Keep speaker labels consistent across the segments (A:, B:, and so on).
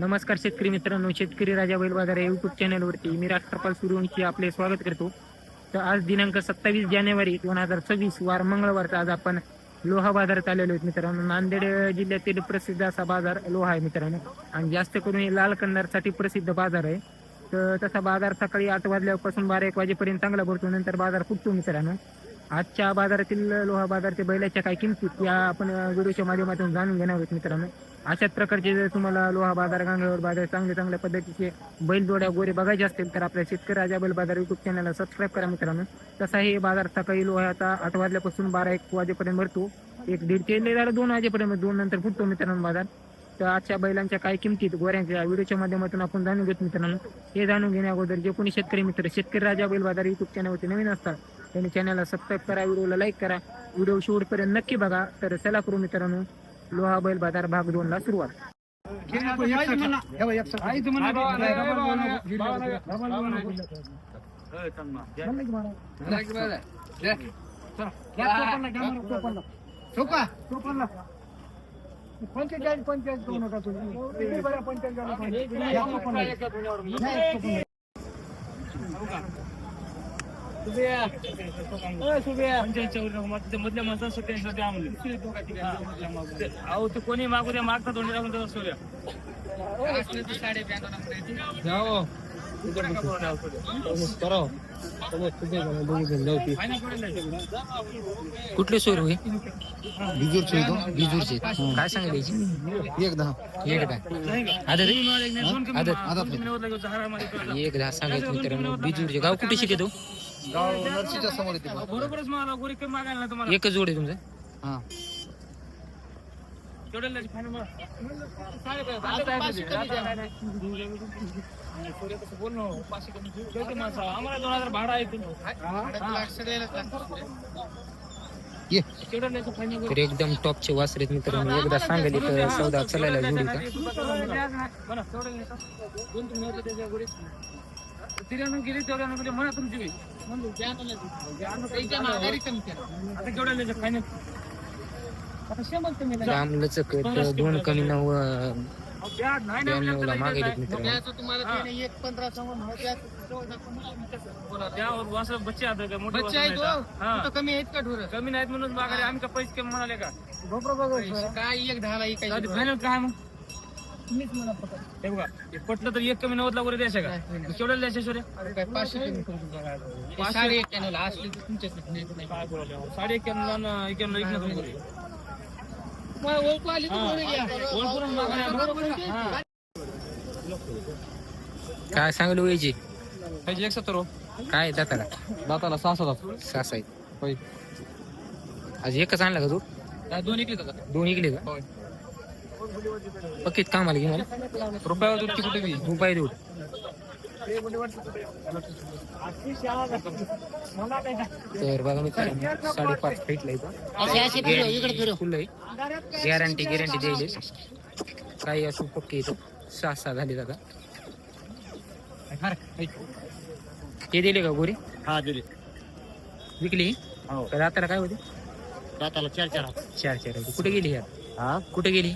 A: नमस्कार शेतकरी मित्रांनो शेतकरी राजा बैल बाजार या युट्यूब चॅनलवरती मी राष्ट्रपाल सूर्यवंशी आपले स्वागत करतो. तर आज दिनांक सत्तावीस जानेवारी दोन हजार सव्वीस वार मंगळवारचा आज आपण लोहा बाजारात आलेलो आहेत मित्रांनो. नांदेड जिल्ह्यातील प्रसिद्ध असा बाजार लोहा आहे मित्रांनो. आणि जास्त करून हे लाल कंदारसाठी प्रसिद्ध बाजार आहे. तर तसा बाजार सकाळी आठ वाजल्यापासून बारा एक वाजेपर्यंत चांगला भरतो. नंतर बाजार फुटतो मित्रांनो. आजच्या बाजारातील लोहा बाजारच्या बैलाच्या काय किमती या आपण व्हिडिओच्या माध्यमातून जाणून घेणार आहोत मित्रांनो. अशाच प्रकारचे जर तुम्हाला लोहा बाजार गांगळवर बाजार चांगल्या चांगल्या पद्धतीचे बैल जोड्या गोरे बघायचे असतील तर आपल्या शेतकरी राजा बैल बाजार युट्यूब चॅनलला सबस्क्राईब करा मित्रांनो. तसा हे बाजार सकाळी लोह्याचा आठ वाजल्यापासून बारा एक वाजेपर्यंत भरतो. एक दीड ते झालं दोन वाजेपर्यंत दोन नंतर फुटतो मित्रांनो बाजार. तर आजच्या बैलांच्या काय किमतीत गोऱ्यांच्या व्हिडिओच्या माध्यमातून आपण जाणून घेतो मित्रांनो. हे जाणून घेण्या अगोदर जे कोणी शेतकरी मित्र शेतकरी राजा बैल बाजार युट्यूब चॅनलवरती नवीन असतात त्यांनी चॅनलला सबस्क्राईब करा व्हिडिओला लाईक करा. व्हिडिओ शेवटपर्यंत नक्की बघा. तर चला करू मित्रांनो. लोहा बैल बाजार भाग दोन ला सुरुवात
B: पंचेचाळीस पंचेचाळीस करू नका तुम्ही
C: मधल्या अहो ते कोणी मागू द्या मागता दोन्ही टाकून त्याचा सूर्य
A: कुठले सोय होई
B: बिजूरचे
A: काय सांगितलं
B: एक दहा.
A: एक काय आदत. आदत. एक दहा सांगायचं मित्रांनो. बिजूरचे गाव कुठे शिकतो?
B: गाव नर्सीच्या समोर येते
C: मला गोरी कमी मागायला ना तुम्हाला
A: एकच जोड आहे तुमचं
B: हा
C: तेवढ्याला फायनल मला. सूर्य कसं बोल ना, पाचशे कमी घेऊ. ठेवते माणसं. आम्हाला दोन हजार भाडं आहे इथून.
B: ये
C: तेवढ्याला याचं final करू.
A: तर एकदम टॉपचे वासरेत मित्रांनो एकदा सांगेल इथं सौदा चालायला जोडी का
C: बरं, तेवढं. दोन तीन त्याच्या. तिऱ्याण्णव गेली तेवढ्यानं गेली म्हणा तुमची. आता? आता शंभर कमी
A: लचक दोन कमी नऊ अं,
C: अहो, द्या, नाही ना,
A: ब्याण्णवला
C: आपल्याला
A: मागे मित्रांनो
B: एक पंधरा
C: बोला, द्या, वासरं बच्चे? मोठे
B: बच्चे
C: वासरं
B: आहेत,
C: नाहीत
B: हो.
C: का? हा.
B: कमी आहेत का ढोर?
C: कमी नाहीत म्हणून मागायला आम्ही का पैसे कमी म्हणाले का?
B: काय एक दहाला
C: दे, final काय मग? हे बघा हे पटलं तर एक कमी नव्वद ला वगैरे द्यायचं का केवढ्याला द्यायचं सूर्य
B: पाचशे कमी करून बघा. साडे एक कॅनल असले तर तुमच्याच नाही.
C: काय बोलावं? साडे एक्क्याण्णव एक नका करू.
B: मला ओळखू आली तर ढोरं घ्या.
C: ओळखून मागायला. हा.
A: काय सांगलो याची
C: ह्याची एक सत्तर हो.
A: काय दाताला
C: दाताला सहा सात
A: सास आहेत
C: होय
A: आज एकच आणला का तू
C: दोन इकडे
A: दोन इकडे का
C: होय
A: पक्कीत कामाला घे मला
C: रुपयावर दूध कुठे बी?
A: रुपये देऊ तर बघा मित्रांनो साडेपाच फीटला इथं. गॅरंटी गॅरंटी द्यायली काही असू पक्के इथं. सहा सहा झाले दादा. ते दिले का गोरी?
B: हा दिले.
A: विकली?
B: हो.
A: तर आता काय होते?
B: दाताला चार चार.
A: चार चार कुठे गेली यार
B: हा?
A: कुठे गेली?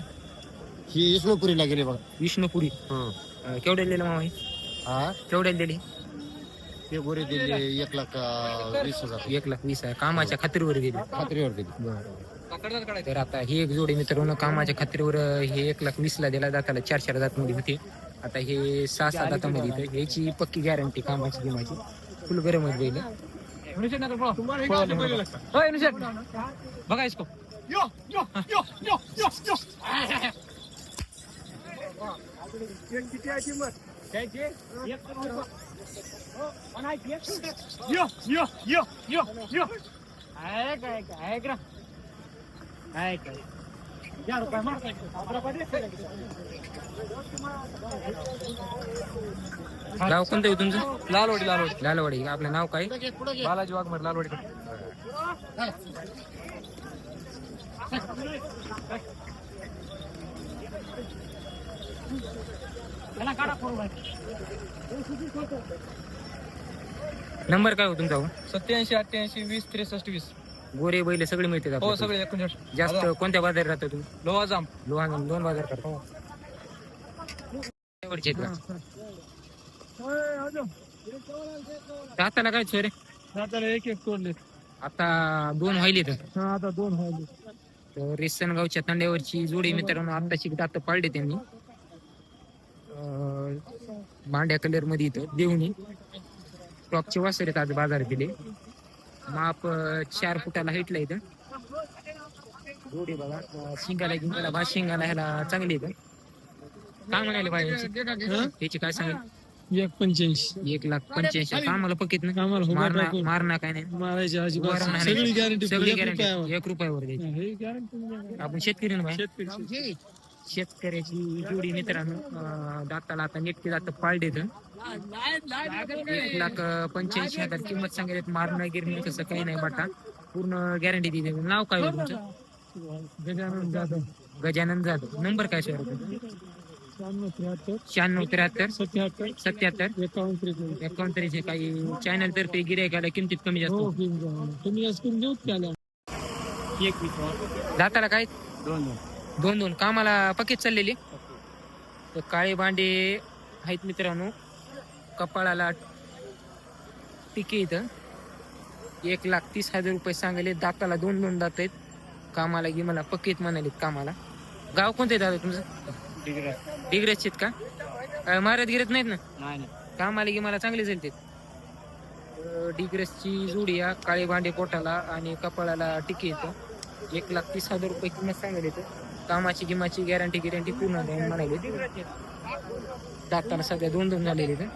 B: ही विष्णुपुरीला गेली बघा.
A: विष्णुपुरी. अं, केवढ्याला दिलं मामा हे?
B: हा?
A: केवढ्याला दिली?
B: ते गोरे दिले एक लाख अं, वीस हजार.
A: एक लाख वीस आहे कामाच्या खात्रीवर गेली
B: खात्रीवर दिली.
A: तर आता ही एक जोडी मित्रांनो कामाच्या खात्रीवर हे एक लाख वीस ला दिला जाताला चार चार दात मध्ये होते. आता हे सहा सहा दातामध्ये येतं ह्याची पक्की गॅरंटी कामाची किमाची फुल गरम आहे बैल
C: होय अनुषद बघा इसको
A: गाव कोणतं आहे तुमचं?
C: लालवाडी लालवाडी.
A: लालवाडी. आपलं नाव काय?
C: बालाजी वाघमर लालवाडी
A: नंबर काय हो तुमचा हो?
C: सत्याऐंशी अठ्ठ्याऐंशी वीस त्रेसष्ट वीस.
A: गोरे बैल सगळे मिळतात
C: हो
A: आपल्याकडे.
C: सगळे
A: जास्त कोणत्या बाजारात राहतो तुम्ही?
C: लोहा जाम
A: लोहा दोन बाजार करतो. आहेत का? दाताला काय सोय रे?
D: दाताला एक एक तोडले
A: आता दोन व्हायले तर.
D: हा आता दोन व्हायले.
A: तर रिसनगावच्या तांड्यावरची जोडी मित्रांनो आत्ताची दात पाळले त्यांनी. भांड्या कलरमध्ये इथं देऊनी. टॉपचे वासर आहेत आज बाजारात दिले माप चार फुटाला हाईटला इथं. जोडी बघा. अं, शिंगाला गिंगाला भात शिंगाला ह्याला चांगली इथं काय म्हणाले पाहिजे त्याची काय सांगेल?
D: एक पंच्याऐंशी.
A: एक लाख पंच्याऐंशी. आम्हाला पकीत ना?
D: आम्हाला हुबा
A: मारणार
D: टाकून.
A: मारणार काय नाही.
D: मारायची अजिबात
A: उभा राहणार
D: सगळी
A: नाही.
D: गॅरंटी
A: सगळी गॅरंटी एक रुपयावर द्यायची. आपण शेतकरी ना भाई
D: शेतकरी.
A: शेतकऱ्याची जोडी मित्रांनो. दाताला आता नेटके दात पाळले तर एक लाख पंच्याऐंशी हजार किंमत सांगितली मारणं गिरणं तसं काही नाही बाटा. पूर्ण गॅरंटी दिली. नाव काय होईल तुमचं?
D: गजानन जाधव.
A: गजानन जाधव. नंबर काय सर
D: शहाण्णव त्र्याहत्तर.
A: शहाण्णव त्र्याहत्तर.
D: सत्याहत्तर.
A: सत्याहत्तर.
D: एकावन्न
A: तरीचे काही चॅनल तर्फे गिरायकाला किमतीत कमी जास्त
D: हो
A: होतं.
D: तुम्ही त्याला.
A: दाताला काय?
D: दोन. दोन
A: दोन. कामाला पकेट चाललेली. तर काळे भांडे आहेत मित्रांनो. कपाळाला टिके इथं. एक लाख तीस हजार रुपये सांगले. दाताला दोन दोन दात आहेत. कामाला गी मला पकेत म्हणाले कामाला. गाव कोणतं दादा तुमचं? डिग्रजचे का? काय मारत गिरत नाहीत ना?
D: नाही
A: कामाला गी मला चांगले चालते डिग्रसची जोडी या काळे भांडे पोटाला आणि कपाळाला टिके येतं एक लाख तीस हजार रुपये किंमत सांगेल इथं. कामाची गिमाची गॅरंटी गॅरंटी पूर्ण नाही म्हणाले दाताला सध्या दोन दोन झालेले इथं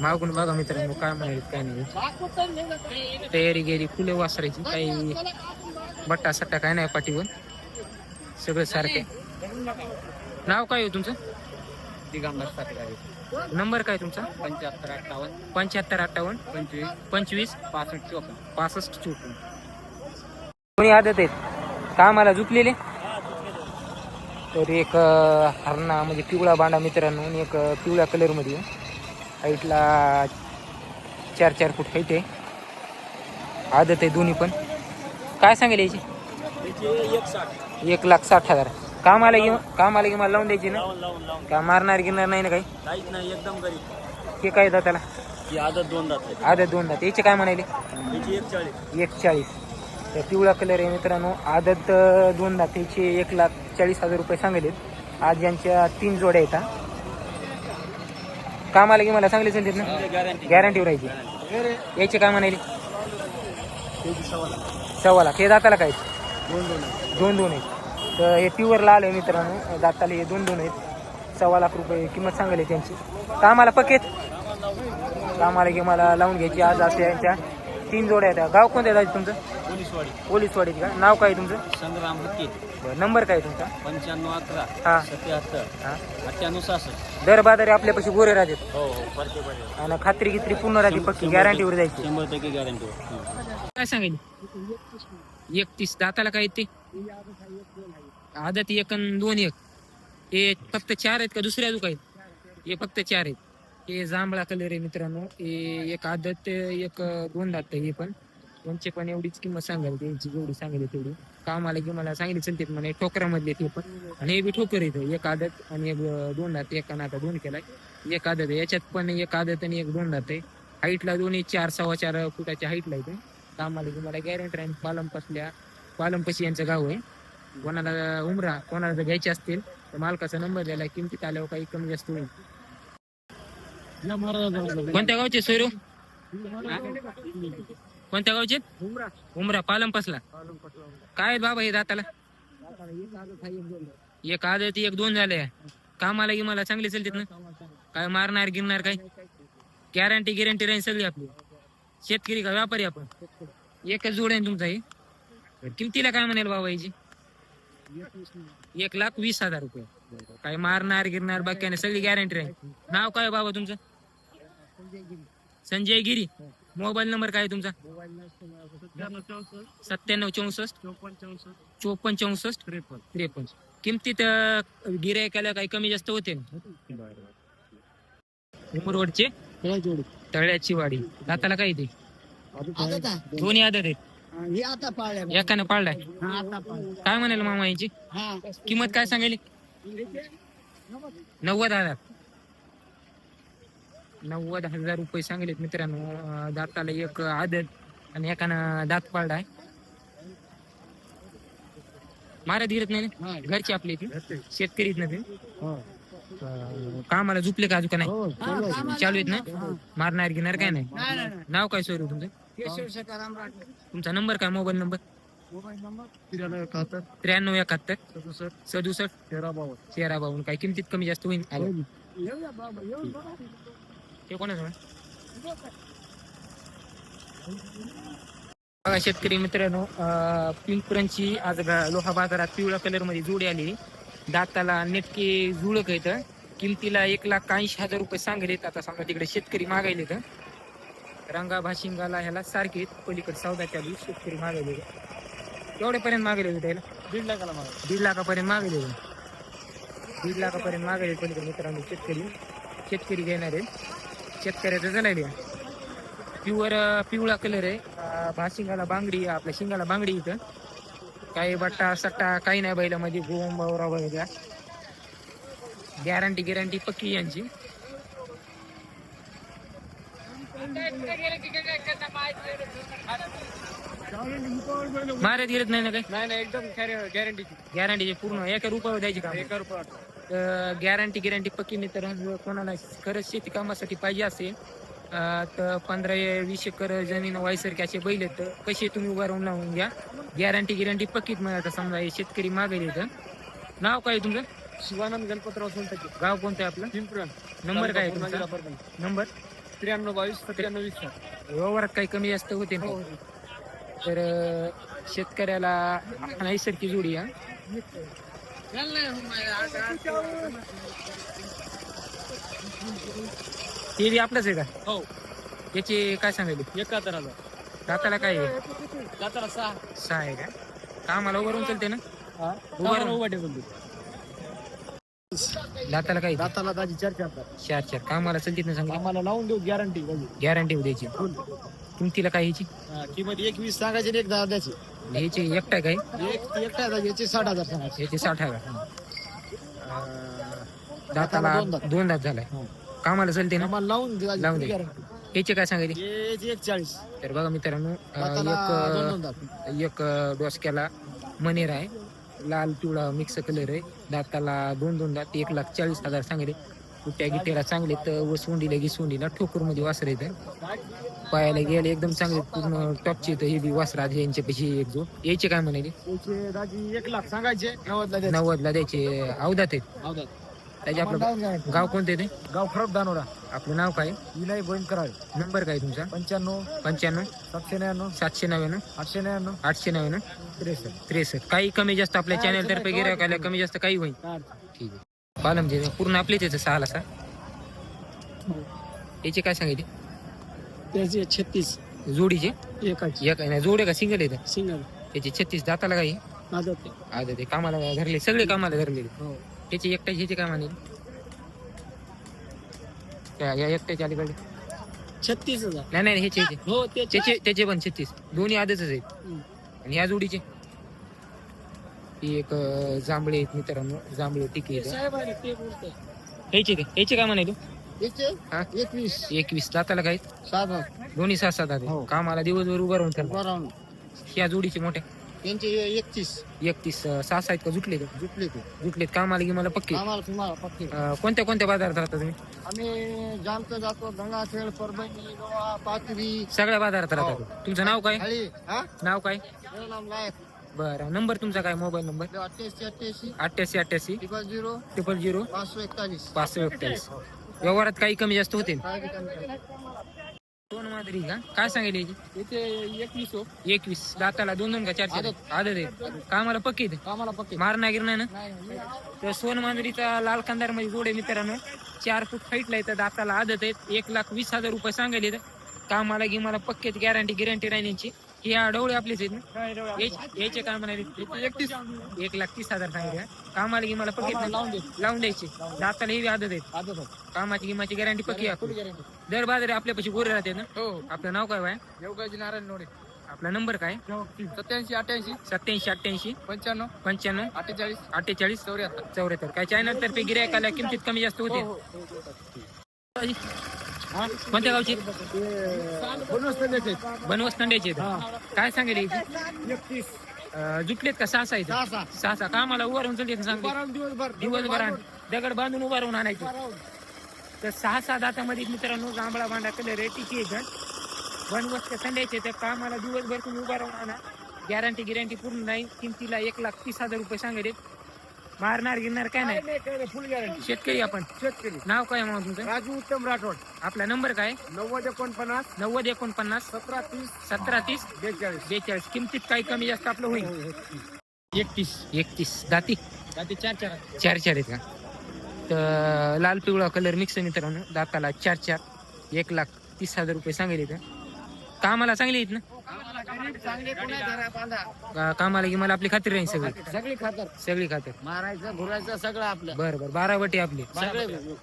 A: मागून बघा मित्रांनो काय म्हणाले काय नाही. तयारी गेली फुले वासरायची काही बट्टा सट्टा काय नाही पाठीवर. सगळं सारखे. नाव काय आहे तुमचं?
D: दिगंबर सातगावी.
A: नंबर काय तुमचा?
D: पंच्याहत्तर अठ्ठावन्न.
A: पंच्याहत्तर अठ्ठावन्न.
D: पंचवीस.
A: पंचवीस.
D: पासष्ट चोपन्न.
A: पासष्ट चोपन्न. कोणी आदत आहेत? कामाला झुकलेले. तर एक हरणा म्हणजे पिवळा बांडा मित्रांनो आणि एक पिवळ्या कलरमध्ये हाईटला चार चार फूट हाईट आहे. आदत आहे दोन्ही पण. काय सांगेल याची?
D: एक
A: लाख साठ हजार. कामाला घेऊन कामाला घेऊन मला लावून द्यायची ना? का मारणार गिरणार नाही ना काही?
D: एकदम गरीब.
A: हे काय
D: ही आदत दोन दात
A: आदत दोन दात. याचे काय म्हणाले
D: एक चाळीस.
A: तर पिवळा कलर आहे मित्रांनो. आदत दोन दातेचे एक लाख चाळीस हजार रुपये सांगितलेत आज यांच्या तीन जोड्या आहेत हा. कामाला की मला चांगले चालतात ना?
D: गॅरंटी
A: राहायची याचे काय म्हणाले
D: त्याची सव्वा
A: लाख. हे दाताला काय?
D: दोन दोन आहे
A: दोन दोन आहेत. तर हे प्युअर लाल आहे मित्रांनो. दाताला हे दोन दोन आहेत. सव्वा लाख रुपये किंमत सांगली त्यांची. कामाला पकेत कामाला की मला लावून घ्यायची आज असे यांच्या तीन जोड्या आहेत. गाव कोणत्या दादा तुमचं?
D: पोलीसवाडी.
A: पोलीसवाडीत का? नाव काय आहे तुमचं?
D: संग्राम
A: बरं, नंबर काय आहे तुमचा?
D: पंच्याण्णव अकरा
A: हा.
D: सत्याहत्तर
A: हा.
D: अठ्ठ्याण्णव सहासष्ट.
A: दर बाजारी आपल्यापाशी गोरे राहतात.
D: हो हो परते परते.
A: आणि खात्री गित्री पूर्ण राहते पक्की गॅरंटीवर जायची.
D: शंभर टक्के गॅरंटी
A: काय सांगेल? एकतीस दाताला काय येते? आदत एक आणि दोन एक. हे फक्त चार आहेत का दुसऱ्या अजून आहेत हे फक्त चार आहेत. हे जांभळा कलर आहे मित्रांनो. हे एक आदत एक दोन दात आहे हे पण. यांचे पण एवढीच किंमत सांगायला त्यांची जेवढी सांगायला तेवढी. कामाला की मला सांगितले चलते म्हणे ठोकरामधले ते पण. आणि हे बी ठोकर येतं एक आदत आणि एक दोन दात एका आता दोन केलाय. एक आदत आहे. याच्यात पण एक आदत आणि एक दोन दात आहे. हाईटला दोन्ही चार सव्वा चार फुटाच्या हाईटला येते कामाला की मला गॅरंटी राहील पालमपसल्या पालमपशी यांचं गाव आहे. कोणाला उमरा कोणाला जर घ्यायचे असतील तर मालकाचा नंबर द्यायला किमतीत आल्यावर काही कमी जास्त होईल. कोणत्या गावचे सोयरो? कोणत्या गावचे? उमरा. पालमपसला. काय आहेत बाबा हे दाताला? एक आदत एक दोन झाले. कामाला मला चांगले चालतात ना? काय मारणार गिरणार काय? गॅरंटी गॅरंटी राहील सगळी आपली. शेतकरी का व्यापारी आपण? एकच जोड आहे तुमचा हे? किमतीला काय म्हणाल बाबा याची? एक लाख वीस हजार रुपये. काय मारणार गिरणार बाकी सगळी गॅरंटी राहील. नाव काय बाबा तुमचं? संजय गिरी. मोबाईल नंबर काय आहे तुमचा? सत्त्याण्णव चौसष्ट चोपन्न चौसष्ट त्रेपन्न. किमतीत गिरायकाला काही कमी जास्त होते? ना उमरवडचे तळ्याची वाडी. दाताला काय येते? दोन्ही आदत आहेत. एकानं पाळलाय. काय म्हणाल मामा यांची?
B: हा.
A: किंमत काय सांगायली? नव्वद हजार. नव्वद हजार रुपये सांगलेत मित्रांनो. दाताला एक आदत आणि एकानं दात पाळला आहे मारा धीरत नाही ना? घरचे आपले इथे शेतकरीच ना ते? कामाला झुपले का अजून का नाही? चालू आहेत ना? मारणार घेणार काय नाही. नाव काय सोयरू तुमचं. तुमचा नंबर काय मोबाईल नंबर?
D: Mobile number? त्र्याण्णव एकाहत्तर. सदुसष्ट.
A: सदुसष्ट.
D: तेरा बावन्न.
A: तेरा बावन्न. काय किमतीत कमी जास्त होईल? ते कोणाचं बघा शेतकरी मित्रांनो अं, पिंपरणची आज लोहा बाजारात पिवळ्या कलरमध्ये जोडी आली. दाताला नेटके जुळक येत किमतीला एक लाख ऐंशी हजार रुपये सांगलेत आता समजा तिकडे शेतकरी मागायले तर रंगा भाशिंगाला ह्याला सारखे आहेत. पलीकडे सौदा चालू शेतकरी मागायले एवढ्यापर्यंत मागले होते त्याला.
D: दीड लाखाला मला
A: दीड लाखापर्यंत मागले दीड लाखापर्यंत मागले पलीकडे मित्रांनो शेतकरी. शेतकरी घेणार आहे शेतकऱ्याचं चालायले प्युअर पिवळा कलर आहे. अं, भाशिंगाला बांगडी आहे, आपल्या शिंगाला बांगडी इथं. काही बट्टा सट्टा काही नाही बैलामध्ये. गोम बावरा वगैरे. गॅरंटी गॅरंटी पक्की यांची. महाराज गिरत नाही ना काही?
D: नाही एकदम गॅरंटीची
A: गॅरंटीचे पूर्ण एका रुपयावर द्यायची का?
D: एका
A: गॅरंटी गॅरंटी पक्की नाही तर जर कोणाला खरंच शेती कामासाठी पाहिजे असेल तर पंधरा वीस एकर जमीन वायसारखे असे बैल आहेत कसे तुम्ही उभा राहून लावून घ्या. गॅरंटी गॅरंटी पक्कीच मिळालं समजा हे शेतकरी मागायले तर नाव काय तुमचं?
D: शिवानंद गणपतराव सोनटके
A: गाव कोणतं आहे आपलं?
D: पिंपरण
A: नंबर काय आहे तुमचा? नंबर?
D: त्र्याण्णव बावीस सत्त्याण्णव वीस.
A: व्यवहारात काही कमी जास्त होते ना? तर अं, शेतकऱ्याला नैसर्गिक जोडी हा? ते बी आपलंच आहे का?
D: हो.
A: याचे काय सांगायले
D: एकाहत्तर हजार
A: दाताला काय आहे?
D: दाताला सहा.
A: सहा आहे का? कामाला उभारून चालते ना?
D: उभा उभा ठेवून
A: दाताला काय?
D: दाताला दाजी चार चार
A: चार चार कामाला चलतीत ना सांगा
D: आम्हाला लावून देऊ गॅरंटी
A: गॅरंटी द्यायची. किमतीला काय ह्याची?
D: किंमत एक वीस सांगायची आणि एक दहा द्यायची.
A: ह्याची एकटा काय?
D: एक एकटा याचे साठ हजार सांगायचे.
A: ह्याची साठ हजार. दाताला
D: दोन दात.
A: दोन दात झालाय.
D: हो.
A: कामाला चलते ना?
D: आम्हाला लावून
A: लावून दे. ह्याचे काय सांगायचे?
D: याचे एक चाळीस
A: तर बघा मित्रांनो अं,
D: दाताला दोन दोन
A: एक
D: दात
A: एक डोसक्याला मनेर आहे. लाल पिवळा मिक्स कलर आहे. दाताला दोन दोन दात. एक लाख चाळीस हजार सांगले कुट्या गिट्याला चांगले तर व सोंडीला गी सोंडीला ठोकरमध्ये वासर येतं पायाला गेले एकदम चांगले पूर्ण टॉपचे येतं हे बी वासराज यांच्यापाशी एक जो. यायचे काय म्हणाले?
D: एक लाख सांगायचे नव्वदला द्यायचे.
A: नव्वदला द्यायचे. अवधात आहेत. त्याचे आपलं. गाव कोणते ते?
D: गाव खरब दानोरा.
A: आपलं नाव काय?
D: विनय गोविंद कराळे
A: नंबर काय तुमचा?
D: पंच्याण्णव.
A: पंच्याण्णव.
D: सातशे नव्याण्णव.
A: सातशे नव्याण्णव.
D: आठशे नव्याण्णव.
A: आठशे नव्याण्णव.
D: त्रेसष्ट.
A: त्रेसष्ट. काही कमी जास्त आपल्या चॅनल तर्फे
D: नाही,
A: गिरायक आल्या
D: कवा
A: कमी जास्त काही होईल. ठीक आहे. पालमचे पूर्ण आपलेच येतं सहाला सहा याचे काय सांगितले
D: त्याचे छत्तीस.
A: जोडीचे?
D: एकाची.
A: एक नाही जोडे का सिंगल येतं
D: सिंगल
A: त्याचे छत्तीस दाताला काही
D: आदत
A: आज ते कामाला धरले सगळे कामाला धरले.
D: हो.
A: त्याचे एकट्या ह्याचे काय मानेल? त्या- या एकट्याच्या अलीकडे.
D: छत्तीस हजार.
A: नाही नाही ह्याचे ह्याचे.
D: हो
A: त्याचे. त्याचे पण छत्तीस. दोन्ही आधीच आहेत.
D: हम्म.
A: आणि ह्या जोडीचे? ती एक जांभळे आहेत मित्रांनो. जांभळे टिके आहेत
D: साहेब आहे ना, ते बोलतोय.
A: ह्याचे काय ह्याचे काय म्हणाले
D: याचे?
A: हा?
D: एकवीस.
A: एकवीस. दाताला काय?
D: सात हजार
A: दोन्ही सात सात आहेत
D: हो.
A: कामाला दिवसभर उभं राहून ह्या जोडीचे मोठे.
D: यांचे एकतीस.
A: एकतीस सहा सहा आहेत का? जुटले ते.
D: जुटले ते.
A: जुटलेत. कामाला की मला पक्के
D: आम्हाला तुम्हाला पक्के
A: अं, कोणत्या कोणत्या बाजारात राहता तुम्ही?
D: आम्ही जामचं जातो गंगाखेड परभणी गोवा पाथरी.
A: सगळ्या बाजारात राहता तुमचं नाव काय?
D: हळी हा?
A: नाव काय?
D: मेरा नाम लायक.
A: बरं. नंबर तुमचा काय? Mobile number?
D: अठ्ठ्याऐंशी अठ्ठ्याऐंशी.
A: अठ्ठ्याऐंशी अठ्ठ्याऐंशी.
D: ट्रिपल झिरो
A: ट्रिपल झिरो
D: पाचशे एकतालीस
A: पाचशे व्यवहारात काही कमी जास्त होते. दोन मादरी का? काय सांगेल याची?
D: एकवीस हो.
A: एकवीस. दाताला दोन दोन का? चार चार? आदत. आहे. कामाला पक्की आहेत.
D: आम्हाला पक्के.
A: मारना गिरणा ना?
D: नाही नाही.
A: तर सोन मांजरीचा लाल कंदारमध्ये जोडे मित्रांनो. चार फूट हाईटला येतं दाताला आदत आहेत. एक लाख वीस हजार रुपये सांगायले तर कामाला गिमाला पक्केत गॅरंटी गिरंटी राहण्याची या डवळे आपलेच आहेत ना. याचे- याचे काय म्हणाले एकतीस एक लाख तीस हजार सांगितले कामाला गिमाला पक्केत
D: आम्हाला लावून
A: लावून द्यायचे. दाताला ही आदत आहेत
D: हो.
A: कामाची गिमाची गॅरंटी पक्की आहे
D: फुल
A: आपली.
D: गॅरंटी
A: दर बाजारी आपल्यापाशी गोरे राहते ना.
D: हो
A: आपलं नाव काय बाय?
D: येवगाजी नारायण नोडे.
A: आपला नंबर काय?
B: सत्याऐंशी अठ्ठ्याऐंशी.
A: सत्याऐंशी अठ्ठ्याऐंशी.
B: पंच्याण्णव.
A: पंच्याण्णव.
B: अठ्ठेचाळीस.
A: अठ्ठेचाळीस.
B: चौऱ्याहत्तर.
A: चौऱ्याहत्तर. काय चॅनल तर्फे गिरायकाला किमतीत कमी जास्त होते हा? कोणत्या गावची? बनवस तंड्याची. काय सांगेल? अं, जुटलेत का सहा सहा सहा सहा का मला उभा राहून चालते सांग दिवसभर. आण. दगड बांधून उभा राहून आणायची तर सहा सहा दातामध्ये मित्रांनो जांभळा भांडा कलर आहे टिकी आहे बनवस त्या संध्याचे तर कामाला दिवसभर तुम्ही उभा राहून आणा? गॅरंटी गिरंटी पूर्ण नाही. किमतीला एक लाख तीस हजार रुपये सांगेल मारणार गिरणार काय नाही.
D: फुल गॅरंटी
A: शेतकरी आपण.
D: शेतकरी.
A: नाव काय मग तुमचं?
D: राजू उत्तम राठोड.
A: आपला नंबर काय?
D: नव्वद एकोणपन्नास.
A: नव्वद एकोणपन्नास.
D: सतरा तीस.
A: सतरा तीस.
D: बेचाळीस.
A: बेचाळीस. किमतीत काही कमी जास्त आपलं होईल.
B: एकतीस.
A: एकतीस. दाती.
B: ते चार चार.
A: चार चार आहेत का? तर लाल पिवळा कलर मिक्स मित्रांनो. दाताला चार चार. एक लाख तीस हजार रुपये सांगेल इथं. कामाला चांगली आहेत ना?
B: चांगले पुन्हा जरा बांधा.
A: का- कामाला की मला आपली खात्री राहील सगळी.
B: सगळी खातर.
A: सगळी खात्री.
B: मारायचं घुरायचं सगळं आपलं.
A: बरं बरं. बारा वटी आपली.
B: सगळे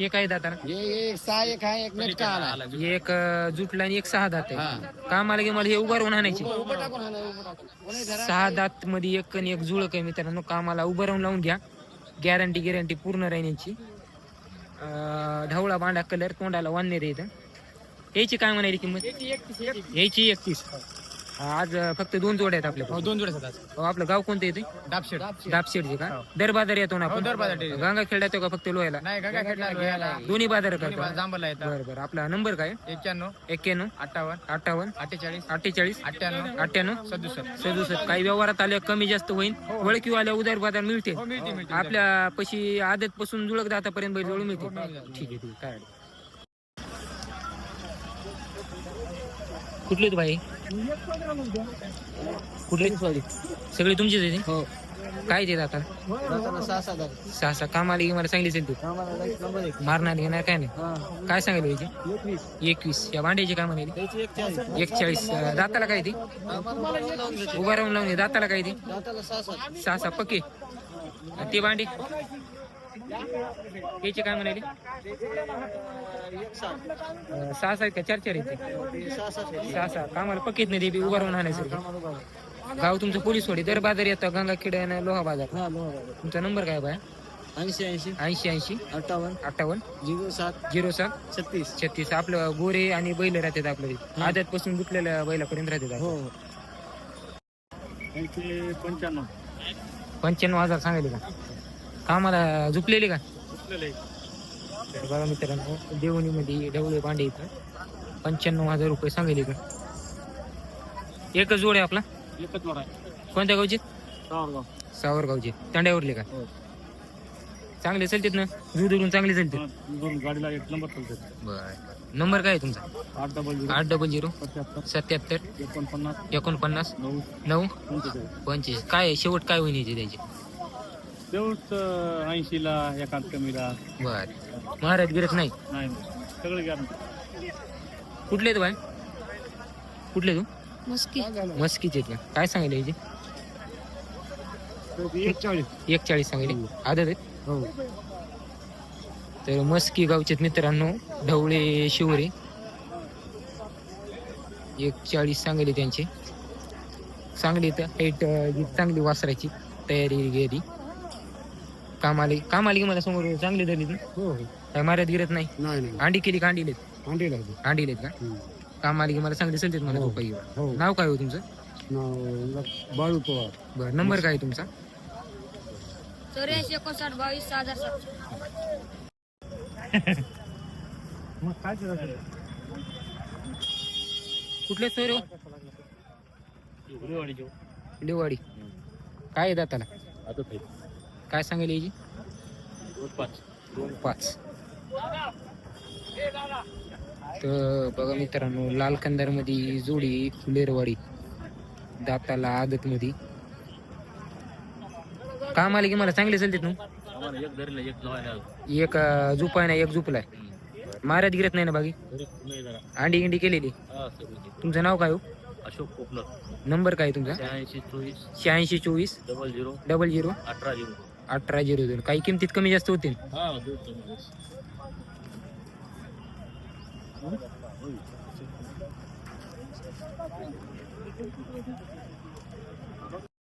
A: हे काय दाताला
B: हे एक सहा एक आहे एक नेटका आला.
A: एक अं, जुटला आणि एक सहा दात आहे. कामाला की मला हे उभा राहून आणायची.
B: उभं टाकून हा ना, उभं टाकून. कोणी धरा.
A: सहा दात मध्ये एक आणि एक जुळक आहे मित्रांनो. कामाला उभं राहून लावून घ्या. गॅरंटी गॅरंटी पूर्ण राहण्याची. अं, ढवळा बांडा कलर तोंडाला वाननेर इथं. याची काय म्हणायची किंमत? याची एकतीस आज फक्त दोन जोड्या आहेत आपल्या
B: दोन जोडे होतात
A: आपलं गाव कोणतं येते
B: डापशेड
A: दापशेडचे का? दर बाजार येतो ना
B: हो,
A: आपण?
B: दर बाजार येतो.
A: गंगा का फक्त लोहायला?
B: नाही घ्यायला
A: दोन्ही बाजार करतो.
B: जांभळला येतात.
A: बरं बरं. आपला नंबर काय?
B: एक्क्याण्णव.
A: एक्क्याण्णव.
B: अठ्ठावन्न.
A: अठ्ठावन्न.
B: अठ्ठेचाळीस.
A: अठ्ठेचाळीस.
B: अठ्ठ्याण्णव.
A: अठ्ठ्याण्णव.
B: सदुसष्ट.
A: सदुसष्ट. काही व्यवहारात आल्या कमी जास्त होईल ओळखी आल्या उदार बाजार मिळते.
B: हो मिळते मिळते
A: आपल्या पशी आदत पासून जुळक दातापर्यंत बैल जोडून मिळते. ठीक आहे ठीक आहे. काय अडचण. कुठले तू भाई कुठले सगळे तुमचेच आहे
B: हो.
A: काय ते आता?
B: सहा सहा
A: सहा सहा काम आली की मला सांगली असेल तू मारणार घेणार काय नाही? काय सांगितलं याचे एकवीस. या भांड्याचे काय म्हणाले एकचाळीस. अं, दाताला काय ती? उभा राहून लावून दाताला काय ती?
B: सहा
A: सहा पक्के? ते भांडे? याचे काय म्हणाले? सहा सहा आहेत का चार चार आहेत
B: सहा सात.
A: सहा कामाला पक्केत नाही बी उभा राहून आणायचं गाव तुमचं पोलीस वाडी दर बाजार येतं. गंगाखेड आणि लोहा बाजार. तुमचा नंबर काय बाय?
B: ऐंशी ऐंशी.
A: ऐंशी ऐंशी.
B: अठ्ठावन्न.
A: अठ्ठावन्न.
B: झिरो सात.
A: झिरो सात.
B: छत्तीस.
A: छत्तीस. आपलं गोरे आणि बैल राहतात आपलं. आदत पासून गुटलेल्या बैलापर्यंत राहतात
B: हो
D: पंच्याण्णव.
A: पंच्याण्णव हजार सांगायले का? कामाला झुपलेले का? तर बघा मित्रांनो देवणीमध्ये ढवळे भांडे इथं. पंच्याण्णव हजार रुपये सांगायले का एकच जोड आहे आपला?
D: एकच जोड आहे.
A: कोणत्या गावचे?
D: सावरगाव.
A: सावरगावचे. तांड्यावरले का?
D: हो.
A: चांगले चालतात ना? दूध उडून चांगले चालतात.
D: दोन गाडीला एक नंबर चालतात.
A: बर. नंबर काय आहे तुमचा?
D: आठ डबल झिरो
A: आठ डबल झिरो
D: सत्याहत्तर.
A: सत्याहत्तर.
D: एकोणपन्नास.
A: एकोणपन्नास.
D: नऊ.
A: नऊ.
D: पंचेचाळीस.
A: पंचवीस काय आहे? शेवट काय होईल याची त्याची?
D: तेवढंच ऐंशीला एकात कमीला
A: बर. महाराज गिरत नाही
D: नाही. सगळं गॅरंटी
A: कुठले तू बाय कुठले तू
E: मुस्की.
A: मस्कीचे का काय सांगितलं याची
D: एकचाळीस
A: एकचाळीस सांगितले. आदत आहेत?
D: हो.
A: तर मस्की गावचे मित्रांनो ढवळे शिवरे. एक चाळीस सांगले त्यांचे. चांगली तर हाईट चांगली वासरायची तयारी गेली. कामाली कामाली की मला समोर चांगली झाली ती
D: हो
A: काय मारत गिरत नाही.
D: नाही नाही.
A: अंडी केली का अंडीलेत?
D: अंडी लागली
A: अंडीलेत का? कामाली की मला चांगली चालतेत मला
D: हो. हो.
A: नाव काय हो तुमचं?
D: नाव बाळू पवार.
A: बरं नंबर काय आहे तुमचा?
E: चौऱ्याऐंशी एकोणसाठ बावीस सहा हजार सातशे
D: मग काय
A: कुठले सोय रे लिवाडी काय आहे दाताला? काय सांगेल याची? पाच. तर बघा मित्रांनो लाल कंदारमध्ये जोडी फुलेरवाडी. दाताला आदत मध्ये काम आले की मला चांगले चालतात ना?
D: एक
A: झुपाय ना एक झुपलाय मारत गिरत नाही ना
D: जरा.
A: अंडी गिंडी केलेली. तुमचं नाव काय हो?
D: अशोक कोपलर.
A: नंबर काय तुमचा?
D: शहाऐंशी चोवीस.
A: शहाऐंशी चोवीस.
D: Double zero.
A: Double zero.
D: अठरा झिरो.
A: अठरा झिरो दोन. काही किमतीत कमी जास्त होतील?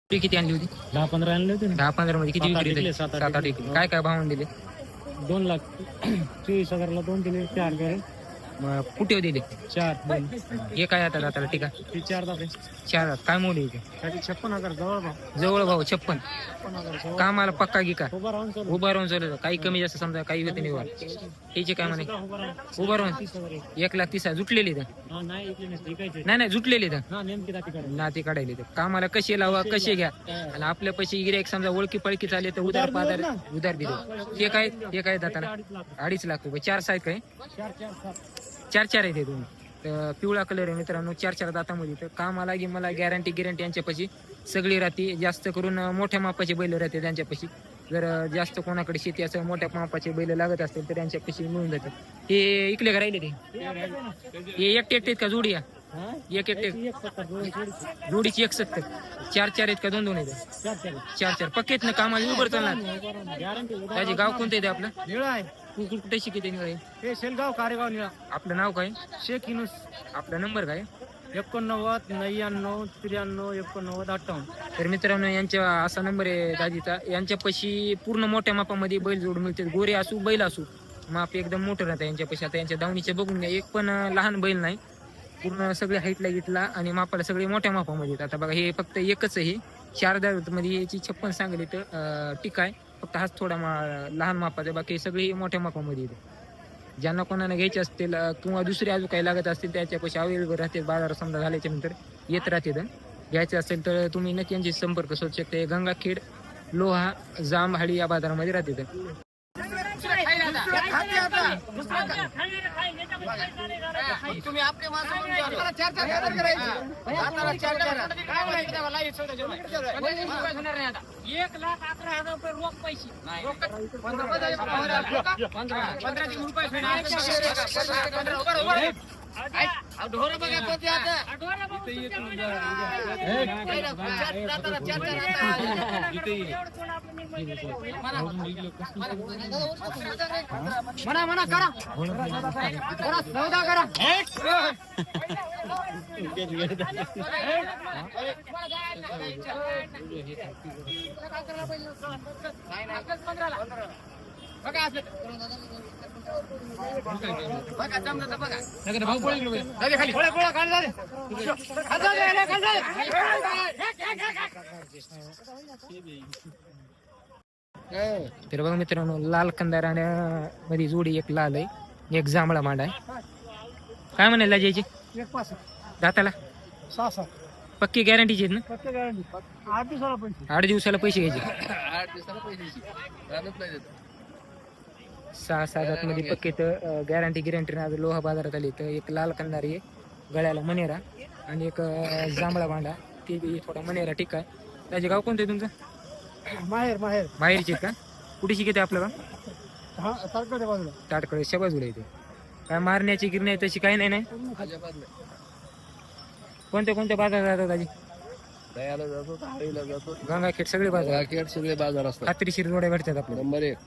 A: किती आणली होती?
D: दहा पंधरा आणले होते ना.
A: दहा पंधरा मध्ये किती
D: सात आठ
A: विक्री
D: विकले? सात आठ
A: सात आठ
D: विकले.
A: विकली. काय काय भावाने दिले
D: दोन लाख चोवीस हजारला दोन दिले चार करे
A: मग कुठे दिले
D: चार. दोन
A: हे काय आता ठीक आहे
D: ती चार
A: चार हात. काय मोडी इथे?
D: त्याची छप्पन हजार जवळ भाव.
A: जवळ भाऊ छप्पन.
D: छप्पन हजार जवळ.
A: कामाला पक्का की का?
D: उभा राहून चालू.
A: उभा राहून चालू. काही कमी जास्त समजा काही होते नाही वाढ त्याचे काय म्हणे?
D: उभा राहून.
A: उभा राहून.
D: तीस हजार एक.
A: एक लाख तीस हजार. जुटलेली तर
D: हा नाही इकडे नाही.
A: नाही नाही जुटलेली तर
D: हा नेमकी करायची
A: नाते काढायले तर कामाला कसे लावा कसे घ्या? आणि आपल्या पैसे गिऱ्हाईक समजा ओळखी पळकी चालले तर उधार पाधार उधार दिले. ते काय ते काय जाताना
D: अडीच लाख.
A: अडीच लाख रुपये. चार साईज काय?
D: चार चार सात.
A: चार चार आहेत दोन. तर पिवळा कलर आहे मित्रांनो चार चार दातामध्ये. तर कामाला गी मला गॅरंटी गिरंटी यांच्यापाशी सगळी राहते. जास्त करून मोठ्या मापाचे बैल राहते त्यांच्यापाशी. जर जास्त कोणाकडे शेती असं मोठ्या मापाचे बैल लागत असतील तर त्यांच्यापाशी मिळून जातात ते इकले का राहिले ते? हे एकटे एकटे का जोडी एक एकटे
D: एक
A: जोडीची एक सत्तर चार चार आहेत का दोन दोन आहेत?
D: चार चार.
A: पक्केत ना? कामाला उभं चालणार त्याचे गाव कोणते आपलं? तू तू कुठे शिकते निळे?
D: हे शेलगाव कारेगाव निळा.
A: आपलं नाव काय?
D: शेख इनुस
A: आपला नंबर काय?
D: एकोणनव्वद नव्याण्णव त्र्याण्णव एकोणनव्वद अठ्ठावन्न.
A: तर मित्रांनो यांच्या असा नंबर आहे दाजीचा यांच्यापाशी पूर्ण मोठ्या मापामध्ये बैल जोड मिळते गोरे असू बैल असू. माप एकदम मोठं राहतं यांच्यापाशी आता यांच्या दावणीचे बघून घ्या. एक पण अं, लहान बैल नाही. पूर्ण सगळे हाईटला घेतला आणि मापाला सगळे मोठ्या मापामध्ये आहेत. आता बघा हे फक्त एकच आहे. शारदा मध्ये याची छप्पन सांगली तर अं, टीका आहे. फक्त हाच थोडा मा लहान मापाचा आहे. बाकी सगळे मोठ्या मापामध्ये येते ज्यांना कोणाला घ्यायचे असतील किंवा दुसरे अजून काही लागत असतील त्याच्यापाशी अवेलेबल राहते बाजार समजा झाल्याच्यानंतर येत राहते घ्यायचे असेल तर तुम्ही नक्की यांची संपर्क साधू शकता. गंगाखेड लोहा जांभहाळी या बाजारामध्ये राहते तर
B: तुम्ही आपले माणसं म्हणून जा. चार चार हजार करायचे.
D: एक लाख अकरा हजार रुपये रोख पैसे.
B: पंधरा पंधरा रुपये होणार. पंधरा उभं राहा, बघा आता. म्हणा म्हणा करा करा सौदा करा बघा. बघा जमलं तर बघा. खाली. गोळा गोळा. खाली.
A: तर बघा मित्रांनो लाल कंदारमध्ये जोडी एक लाल आहे एक जांभळा मांडा आहे. काय म्हणायला जायची?
D: एक पाच
A: दाताला?
D: सहा सात.
A: पक्की गॅरंटीची आहेत ना?
D: फक्त गॅरंटी आठ दिवसाला पैसे.
A: आठ दिवसाला पैसे घ्यायचे.
B: आठ दिवसाला पैसे राहत नाही देत.
A: सहा सात मध्ये पक्के तर गॅरंटी गिरंटी आज लोहा बाजारात आली. तर एक लाल कंदारी आहे गळ्याला मनेरा आणि एक जांभळा मांडा ते बी थोडा मनेरा ठीक आहे. त्याचे गाव कोणतं आहे तुमचं?
D: माहेर माहेर.
A: बाहेरचे आहेत का? कुठे शिकते आपलं गाव?
D: हा तारकडे बाजूला.
A: ताटकडे शबाजूला येते काय मारण्याची गिरणी तशी काही नाही नाही. कोणत्या कोणत्या बाजारात जातात आजी?
B: दह्याला जातो
A: गंगाखेड सगळे बाजार.
B: सगळे बाजार असतात.
A: खात्रीशीर जोड्या भेटतात आपल्याला.
B: नंबर एक.